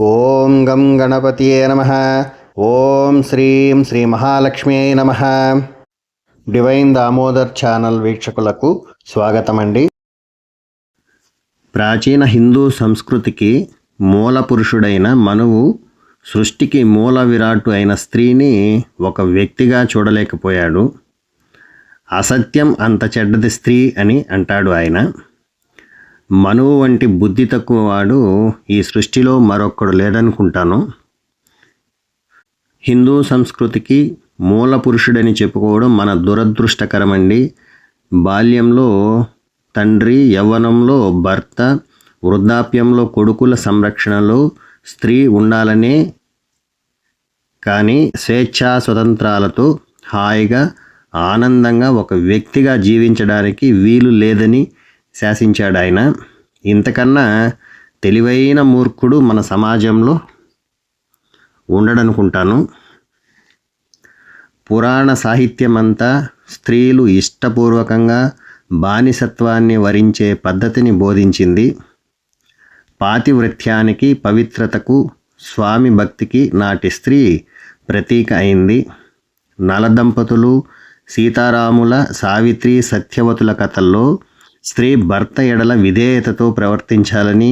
ఓం గం గణపతియే నమ. ఓం శ్రీం శ్రీ మహాలక్ష్మి నమ. డివైన్ దామోదర్ ఛానల్ వీక్షకులకు స్వాగతం అండి ప్రాచీన హిందూ సంస్కృతికి మూల పురుషుడైన మనువు సృష్టికి మూల విరాటు అయిన స్త్రీని ఒక వ్యక్తిగా చూడలేకపోయాడు. అసత్యం అంత చెడ్డది స్త్రీ అని అంటాడు ఆయన. మనువు వంటి బుద్ధి తక్కువ వాడు ఈ సృష్టిలో మరొక్కడు లేడనుకుంటాను. హిందూ సంస్కృతికి మూల పురుషుడని చెప్పుకోవడం మన దురదృష్టకరమండి. బాల్యంలో తండ్రి యవ్వనంలో భర్త వృద్ధాప్యంలో కొడుకుల సంరక్షణలో స్త్రీ ఉండాలనే కానీ స్వేచ్ఛా స్వతంత్రాలతో హాయిగా ఆనందంగా ఒక వ్యక్తిగా జీవించడానికి వీలు లేదని శాసించాడు ఆయన. ఇంతకన్నా తెలివైన మూర్ఖుడు మన సమాజంలో ఉండడనుకుంటాను. పురాణ సాహిత్యమంతా స్త్రీలు ఇష్టపూర్వకంగా బానిసత్వాన్ని వరించే పద్ధతిని బోధించింది. పాతివృత్యానికి పవిత్రతకు స్వామి భక్తికి నాటి స్త్రీ ప్రతీక అయింది. నలదంపతులు సీతారాముల సావిత్రి సత్యవతుల కథల్లో స్త్రీ భర్త ఎడల విధేయతతో ప్రవర్తించాలని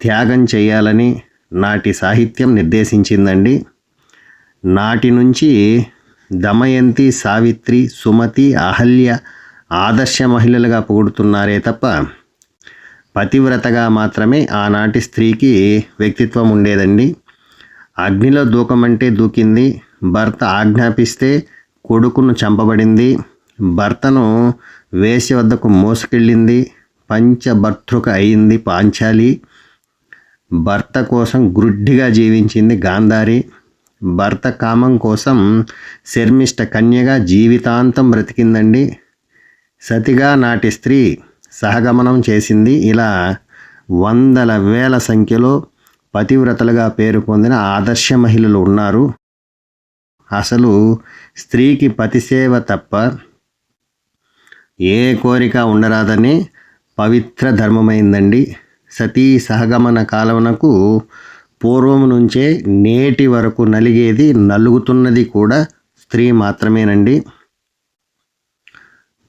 త్యాగం చేయాలని నాటి సాహిత్యం నిర్దేశించిందండి. నాటి నుంచి దమయంతి సావిత్రి సుమతి అహల్య ఆదర్శ మహిళలుగా పొగుడుతున్నారే తప్ప పతివ్రతగా మాత్రమే ఆనాటి స్త్రీకి వ్యక్తిత్వం ఉండేదండి. అగ్నిలో దూకమంటే దూకింది భర్త ఆజ్ఞాపిస్తే కొడుకును చంపబడింది భర్తను వేసి వద్దకు మోసుకెళ్ళింది. పంచభర్తృక అయింది పాంచాలి. భర్త కోసం గ్రుడ్డిగా జీవించింది గాంధారి. భర్త కామం కోసం శర్మిష్ట కన్యగా జీవితాంతం బ్రతికిందండి. సతిగా నాటి స్త్రీ సహగమనం చేసింది. ఇలా వందల వేల సంఖ్యలో పతివ్రతలుగా పేరు పొందిన ఆదర్శ మహిళలు ఉన్నారు. అసలు స్త్రీకి పతిసేవ తప్ప ఏ కోరిక ఉండరాదని పవిత్ర ధర్మమైందండి. సతీ సహగమన కాలమునకు పూర్వం నుంచే నేటి వరకు నలిగేది నలుగుతున్నది కూడా స్త్రీ మాత్రమేనండి.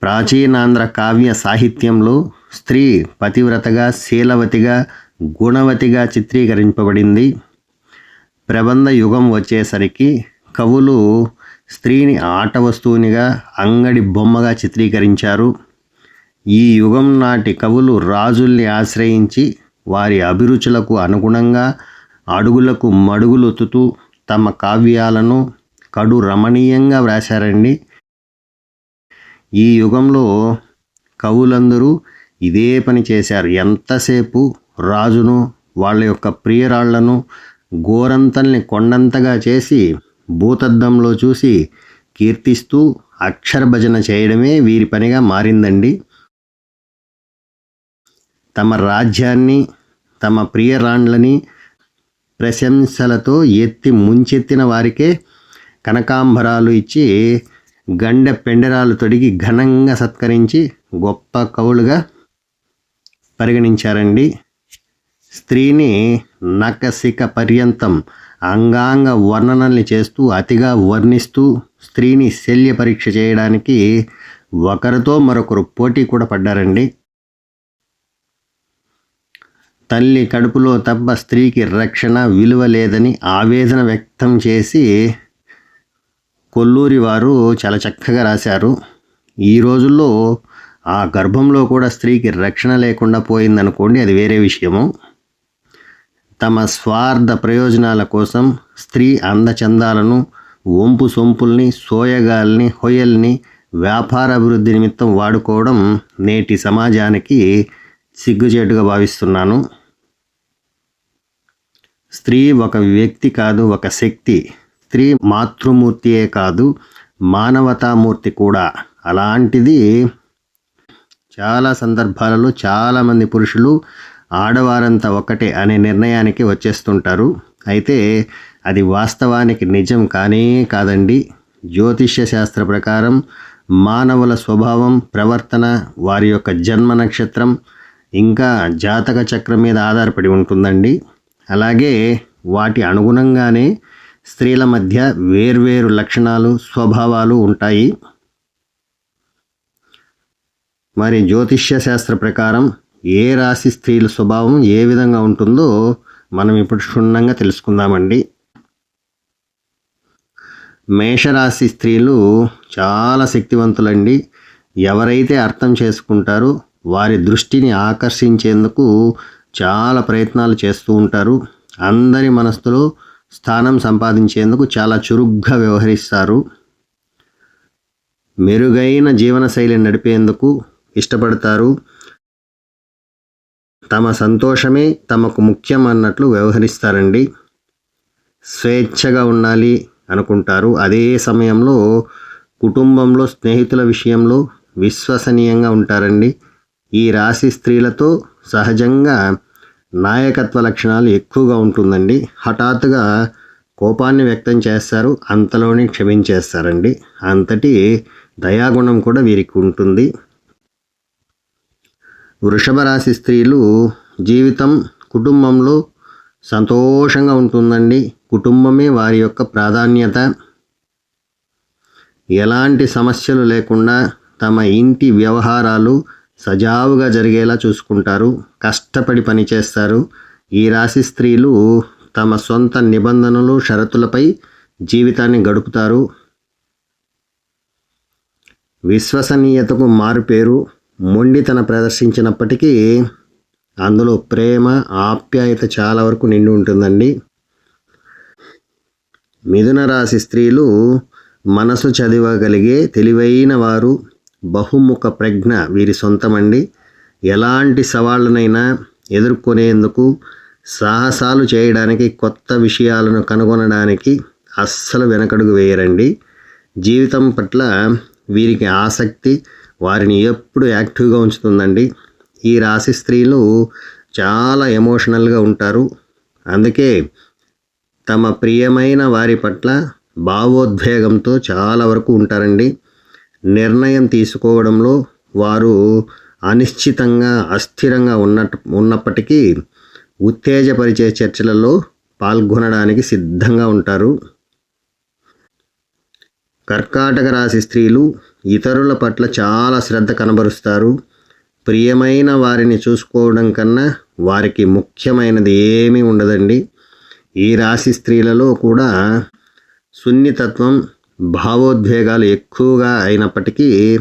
ప్రాచీనాంధ్ర కావ్య సాహిత్యంలో స్త్రీ పతివ్రతగా శీలవతిగా గుణవతిగా చిత్రీకరింపబడింది. ప్రబంధ యుగం వచ్చేసరికి కవులు స్త్రీని ఆట వస్తువునిగా అంగడి బొమ్మగా చిత్రీకరించారు. ఈ యుగం నాటి కవులు రాజుల్ని ఆశ్రయించి వారి అభిరుచులకు అనుగుణంగా అడుగులకు మడుగులొత్తుతూ తమ కావ్యాలను కడు రమణీయంగా వ్రాశారండి. ఈ యుగంలో కవులందరూ ఇదే పని చేశారు. ఎంతసేపు రాజును వాళ్ళ యొక్క ప్రియరాళ్ళను గోరంతల్ని కొండంతగా చేసి భూతద్దంలో చూసి కీర్తిస్తూ అక్షర భజన చేయడమే వీరి పనిగా మారిందండి. తమ రాజ్యాన్ని తమ ప్రియరాండ్లని ప్రశంసలతో ఎత్తి ముంచెత్తిన వారికే కనకాంబరాలు ఇచ్చి గండె పెండరాలు తొడిగి ఘనంగా సత్కరించి గొప్ప కవులుగా పరిగణించారండి. స్త్రీని నకసిక పర్యంతం అంగాంగ వర్ణనల్ని చేస్తూ అతిగా వర్ణిస్తూ స్త్రీని శల్య పరీక్ష చేయడానికి ఒకరితో మరొకరు పోటీ కూడా పడ్డారండి. తల్లి కడుపులో తప్ప స్త్రీకి రక్షణ విలువ లేదని ఆవేదన వ్యక్తం చేసి కొల్లూరి వారు చాలా చక్కగా రాశారు. ఈ రోజుల్లో ఆ గర్భంలో కూడా స్త్రీకి రక్షణ లేకుండా పోయిందనుకోండి అది వేరే విషయము. తమ స్వార్థ ప్రయోజనాల కోసం స్త్రీ అందచందాలను వంపు సొంపుల్ని సోయగాల్ని హొయల్ని వ్యాపార అభివృద్ధి నిమిత్తం వాడుకోవడం నేటి సమాజానికి సిగ్గుచేటుగా భావిస్తున్నాను. స్త్రీ ఒక వ్యక్తి కాదు ఒక శక్తి. స్త్రీ మాతృమూర్తియే కాదు మానవతామూర్తి కూడా. అలాంటిది చాలా సందర్భాలలో చాలామంది పురుషులు ఆడవారంతా ఒకటే అనే నిర్ణయానికి వచ్చేస్తుంటారు. అయితే అది వాస్తవానికి నిజం కానే కాదండి. జ్యోతిష్య శాస్త్ర ప్రకారం మానవుల స్వభావం ప్రవర్తన వారి యొక్క జన్మ నక్షత్రం ఇంకా జాతక చక్రం మీద ఆధారపడి ఉంటుందండి. అలాగే వాటి అనుగుణంగానే స్త్రీల మధ్య వేర్వేరు లక్షణాలు స్వభావాలు ఉంటాయి. మరి జ్యోతిష్య శాస్త్ర ప్రకారం ఏ రాశి స్త్రీల స్వభావం ఏ విధంగా ఉంటుందో మనం ఇప్పుడు క్షుణ్ణంగా తెలుసుకుందామండి. మేషరాశి స్త్రీలు చాలా శక్తివంతులండి. ఎవరైతే అర్థం చేసుకుంటారో వారి దృష్టిని ఆకర్షించేందుకు చాలా ప్రయత్నాలు చేస్తూ ఉంటారు. అందరి మనస్సులో స్థానం సంపాదించేందుకు చాలా చురుగ్గా వ్యవహరిస్తారు. మెరుగైన జీవనశైలి నడిపేందుకు ఇష్టపడతారు. తమ సంతోషమే తమకు ముఖ్యం అన్నట్లు వ్యవహరిస్తారండి. స్వేచ్ఛగా ఉండాలి అనుకుంటారు. అదే సమయంలో కుటుంబంలో స్నేహితుల విషయంలో విశ్వసనీయంగా ఉంటారండి. ఈ రాశి స్త్రీలతో సహజంగా నాయకత్వ లక్షణాలు ఎక్కువగా ఉంటుందండి. హఠాత్తుగా కోపాన్ని వ్యక్తం చేస్తారు అంతలోనే క్షమించేస్తారండి. అంతటి దయాగుణం కూడా వీరికి ఉంటుంది. వృషభ రాశి స్త్రీలు జీవితం కుటుంబంలో సంతోషంగా ఉంటుందండి. కుటుంబమే వారి యొక్క ప్రాధాన్యత. ఎలాంటి సమస్యలు లేకుండా తమ ఇంటి వ్యవహారాలు సజావుగా జరిగేలా చూసుకుంటారు. కష్టపడి పనిచేస్తారు ఈ రాశి స్త్రీలు తమ సొంత నిబంధనలు షరతులపై జీవితాన్ని గడుపుతారు. విశ్వసనీయతకు మారుపేరు. మొండితన ప్రదర్శించినప్పటికీ అందులో ప్రేమ ఆప్యాయత చాలా వరకు నిండి ఉంటుందండి. మిథున రాశి స్త్రీలు మనసు చదివగలిగే తెలివైన వారు బహుముఖ ప్రజ్ఞ వీరి సొంతమండి. ఎలాంటి సవాళ్ళనైనా ఎదుర్కొనేందుకు సాహసాలు చేయడానికి కొత్త విషయాలను కనుగొనడానికి అస్సలు వెనకడుగు వేయరండి. జీవితం పట్ల వీరికి ఆసక్తి వారిని ఎప్పుడు యాక్టివ్గా ఉంచుతుందండి. ఈ రాశి స్త్రీలు చాలా ఎమోషనల్గా ఉంటారు. అందుకే తమ ప్రియమైన వారి పట్ల భావోద్వేగంతో చాలా వరకు ఉంటారండి. నిర్ణయం తీసుకోవడంలో వారు అనిశ్చితంగా అస్థిరంగా ఉన్నట్టు ఉన్నప్పటికీ ఉత్తేజపరిచే చర్చలలో పాల్గొనడానికి సిద్ధంగా ఉంటారు. కర్కాటక రాశి స్త్రీలు ఇతరుల పట్ల చాలా శ్రద్ధ కనబరుస్తారు. ప్రియమైన వారిని చూసుకోవడం కన్నా వారికి ముఖ్యమైనది ఏమీ ఉండదండి. ఈ రాశి స్త్రీలలో కూడా సున్నితత్వం భావోద్వేగాలు ఎక్కువగా అయినప్పటికీ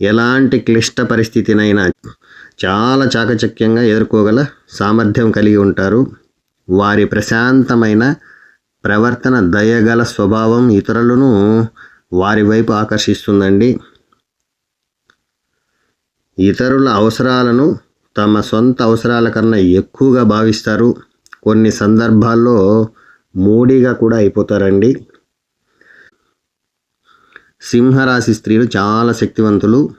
ఎలాంటి క్లిష్ట పరిస్థితినైనా చాలా చాకచక్యంగా ఎదుర్కోగల సామర్థ్యం కలిగి ఉంటారు. వారి ప్రశాంతమైన ప్రవర్తన దయగల స్వభావం ఇతరులను వారి వైపు ఆకర్షిస్తుందండి. ఇతరుల అవసరాలను తమ సొంత అవసరాల కన్నా ఎక్కువగా భావిస్తారు. కొన్ని సందర్భాల్లో మూడీగా కూడా అయిపోతారండి. సింహరాశి స్త్రీలు చాలా శక్తివంతులు.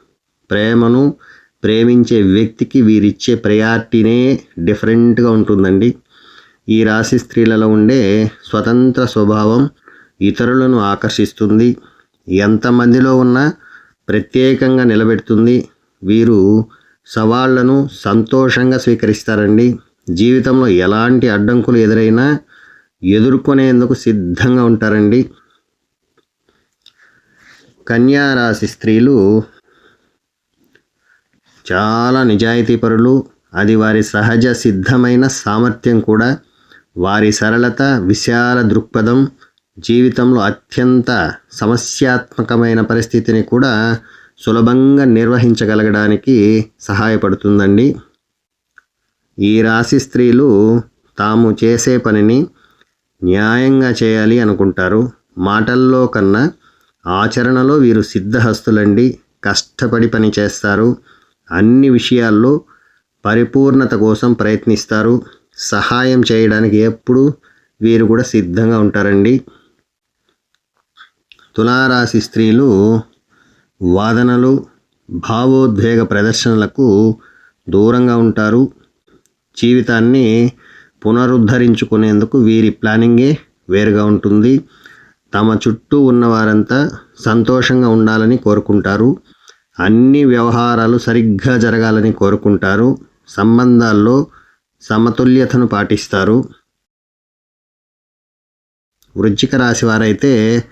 ప్రేమను ప్రేమించే వ్యక్తికి వీరిచ్చే ప్రయారిటీనే డిఫరెంట్గా ఉంటుందండి. ఈ రాశి స్త్రీలలో ఉండే స్వతంత్ర స్వభావం ఇతరులను ఆకర్షిస్తుంది. ఎంతమందిలో ఉన్నా ప్రత్యేకంగా నిలబెడుతుంది. వీరు సవాళ్ళను సంతోషంగా స్వీకరిస్తారండి. జీవితంలో ఎలాంటి అడ్డంకులు ఎదురైనా ఎదుర్కొనేందుకు సిద్ధంగా ఉంటారండి. కన్యారాశి స్త్రీలు చాలా నిజాయితీపరులు అది వారి సహజ సిద్ధమైన సామర్థ్యం కూడా. వారి సరళత విశాల దృక్పథం జీవితంలో అత్యంత సమస్యాత్మకమైన పరిస్థితిని కూడా సులభంగా నిర్వహించగలగడానికి సహాయపడుతుందండి. ఈ రాశి స్త్రీలు తాము చేసే పనిని న్యాయంగా చేయాలి అనుకుంటారు. మాటల్లో కన్నా ఆచరణలో వీరు సిద్ధహస్తులండి. కష్టపడి పని చేస్తారు. అన్ని విషయాల్లో పరిపూర్ణత కోసం ప్రయత్నిస్తారు. సహాయం చేయడానికి ఎప్పుడూ వీరు కూడా సిద్ధంగా ఉంటారండి. తులారాశి స్త్రీలు వాదనలు భావోద్వేగ ప్రదర్శనలకు దూరంగా ఉంటారు. జీవితాన్ని పునరుద్ధరించుకునేందుకు వీరి ప్లానింగే వేరుగా ఉంటుంది. తమ చుట్టూ ఉన్నవారంతా సంతోషంగా ఉండాలని కోరుకుంటారు. అన్ని వ్యవహారాలు సరిగ్గా జరగాలని కోరుకుంటారు. సంబంధాల్లో సమతుల్యతను పాటిస్తారు. వృశ్చిక రాశి వారైతే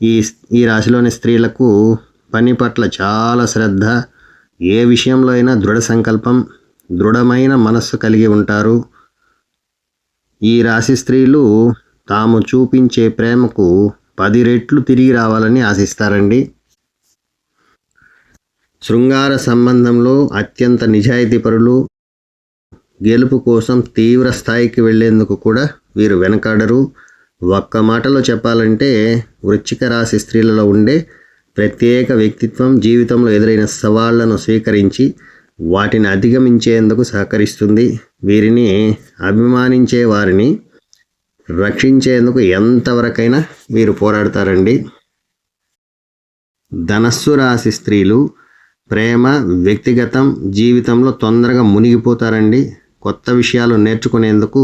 ఈ ఈ రాశిలోని స్త్రీలకు పని పట్ల చాలా శ్రద్ధ. ఏ విషయంలో అయినా దృఢ సంకల్పం దృఢమైన మనస్సు కలిగి ఉంటారు. ఈ రాశి స్త్రీలు తాము చూపించే ప్రేమకు పది రెట్లు తిరిగి రావాలని ఆశిస్తారండి. శృంగార సంబంధంలో అత్యంత నిజాయితీపరులు గెలుపు కోసం తీవ్ర స్థాయికి వెళ్ళేందుకు కూడా వీరు వెనకాడరు. ఒక్క మాటలో చెప్పాలంటే వృశ్చిక రాశి స్త్రీలలో ఉండే ప్రత్యేక వ్యక్తిత్వం జీవితంలో ఎదురైన సవాళ్ళను స్వీకరించి వాటిని అధిగమించేందుకు సహకరిస్తుంది. వీరిని అభిమానించే వారిని రక్షించేందుకు ఎంతవరకైనా వీరు పోరాడతారండి. ధనస్సు రాశి స్త్రీలు ప్రేమ వ్యక్తిగతం జీవితంలో తొందరగా మునిగిపోతారండి. కొత్త విషయాలు నేర్చుకునేందుకు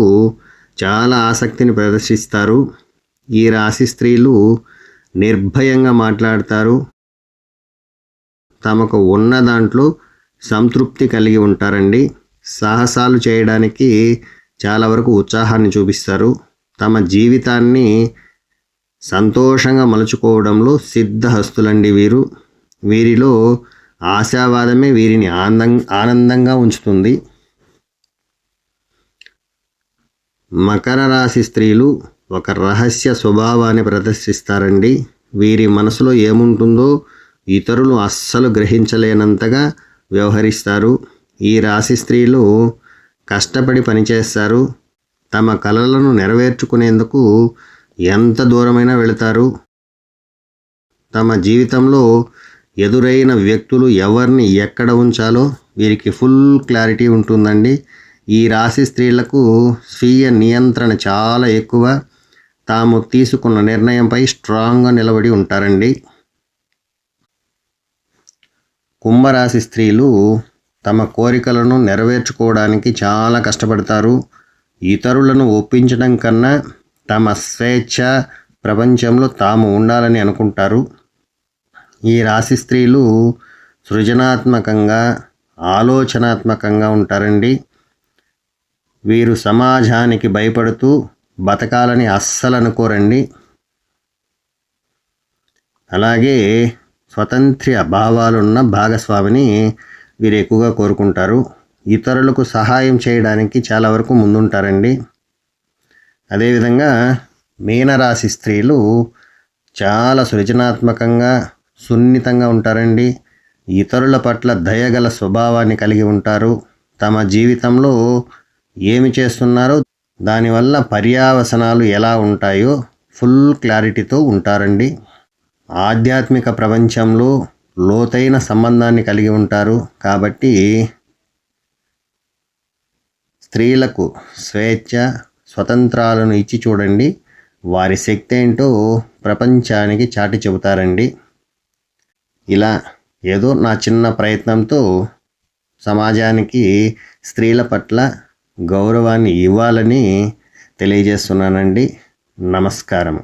చాలా ఆసక్తిని ప్రదర్శిస్తారు. ఈ రాశి స్త్రీలు నిర్భయంగా మాట్లాడతారు. తమకు ఉన్న దాంట్లో సంతృప్తి కలిగి ఉంటారండి. సాహసాలు చేయడానికి చాలా వరకు ఉత్సాహాన్ని చూపిస్తారు. తమ జీవితాన్ని సంతోషంగా మలుచుకోవడంలో సిద్ధహస్తులండి వీరు. వీరిలో ఆశావాదమే వీరిని ఆనందం ఆనందంగా ఉంచుతుంది. మకర రాశి స్త్రీలు ఒక రహస్య స్వభావాన్ని ప్రదర్శిస్తారండి. వీరి మనసులో ఏముంటుందో ఇతరులు అస్సలు గ్రహించలేనంతగా వ్యవహరిస్తారు. ఈ రాశి స్త్రీలు కష్టపడి పనిచేస్తారు. తమ కలలను నెరవేర్చుకునేందుకు ఎంత దూరమైనా వెళతారు. తమ జీవితంలో ఎదురైన వ్యక్తులు ఎవరిని ఎక్కడ ఉంచాలో వీరికి ఫుల్ క్లారిటీ ఉంటుందండి. ఈ రాశి స్త్రీలకు స్వీయ నియంత్రణ చాలా ఎక్కువ. తాము తీసుకున్న నిర్ణయంపై స్ట్రాంగ్గా నిలబడి ఉంటారండి. కుంభరాశి స్త్రీలు తమ కోరికలను నెరవేర్చుకోవడానికి చాలా కష్టపడతారు. ఇతరులను ఒప్పించడం కన్నా తమ స్వేచ్ఛ ప్రపంచంలో తాము ఉండాలని అనుకుంటారు. ఈ రాశి స్త్రీలు సృజనాత్మకంగా ఆలోచనాత్మకంగా ఉంటారండి. వీరు సమాజానికి భయపడుతూ బతకాలని అస్సలనుకోరండి. అలాగే స్వతంత్ర భావాలున్న భాగస్వామిని వీరు ఎక్కువగా కోరుకుంటారు. ఇతరులకు సహాయం చేయడానికి చాలా వరకు ముందుంటారండి. అదేవిధంగా మీనరాశి స్త్రీలు చాలా సృజనాత్మకంగా సున్నితంగా ఉంటారండి. ఇతరుల పట్ల దయగల స్వభావాన్ని కలిగి ఉంటారు. తమ జీవితంలో ఏమి చేస్తున్నారో దానివల్ల పర్యావసనాలు ఎలా ఉంటాయో ఫుల్ క్లారిటీతో ఉంటారండి. ఆధ్యాత్మిక ప్రపంచంలో లోతైన సంబంధాన్ని కలిగి ఉంటారు. కాబట్టి స్త్రీలకు స్వేచ్ఛ స్వతంత్రాలను ఇచ్చి చూడండి. వారి శక్తి ఏంటో ప్రపంచానికి చాటి చెబుతారండి. ఇలా ఏదో నా చిన్న ప్రయత్నంతో సమాజానికి స్త్రీల పట్ల గౌరవాన్ని ఇవ్వాలని తెలియజేస్తున్నానండి. నమస్కారం